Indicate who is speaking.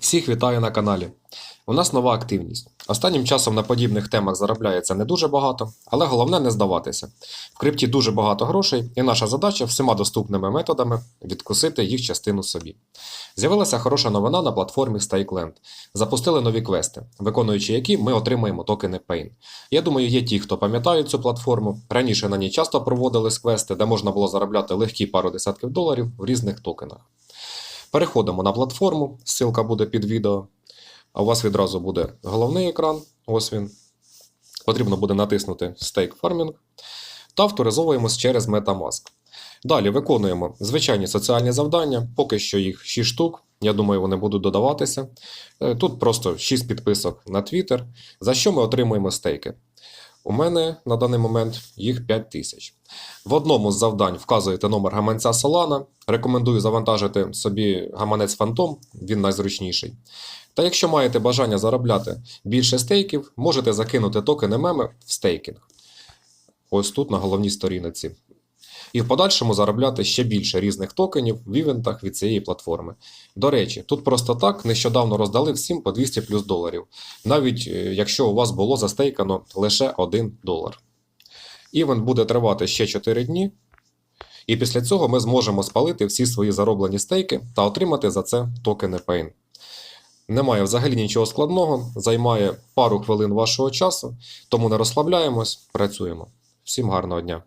Speaker 1: Всіх вітаю на каналі. У нас нова активність. Останнім часом на подібних темах заробляється не дуже багато, але головне не здаватися. В крипті дуже багато грошей, і наша задача всіма доступними методами відкусити їх частину собі. З'явилася хороша новина на платформі StakeLand. Запустили нові квести, виконуючи які ми отримаємо токени Pain. Я думаю, є ті, хто пам'ятають цю платформу. Раніше на ній часто проводились квести, де можна було заробляти легкі пару десятків доларів в різних токенах. Переходимо на платформу, ссылка буде під відео. А у вас відразу буде головний екран, ось він. Потрібно буде натиснути Stake Farming та авторизовуємось через Metamask. Далі виконуємо звичайні соціальні завдання, поки що їх 6 штук. Я думаю, вони будуть додаватися. Е, Тут просто 6 підписок на Twitter, за що ми отримуємо стейки. У мене на даний момент їх 5 тисяч. В одному з завдань вказуєте номер гаманця Solana. Рекомендую завантажити собі гаманець Phantom, він найзручніший. Та якщо маєте бажання заробляти більше стейків, можете закинути токени меми в стейкінг. Ось тут на головній сторінці. І в подальшому заробляти ще більше різних токенів в івентах від цієї платформи. До речі, тут просто так нещодавно роздали всім по 200 плюс доларів, навіть е, якщо у вас було застейкано лише 1 долар. Івент буде тривати ще 4 дні, і після цього ми зможемо спалити всі свої зароблені стейки та отримати за це токени Pain. Немає взагалі нічого складного, займає пару хвилин вашого часу, тому не розслабляємось, працюємо. Всім гарного дня!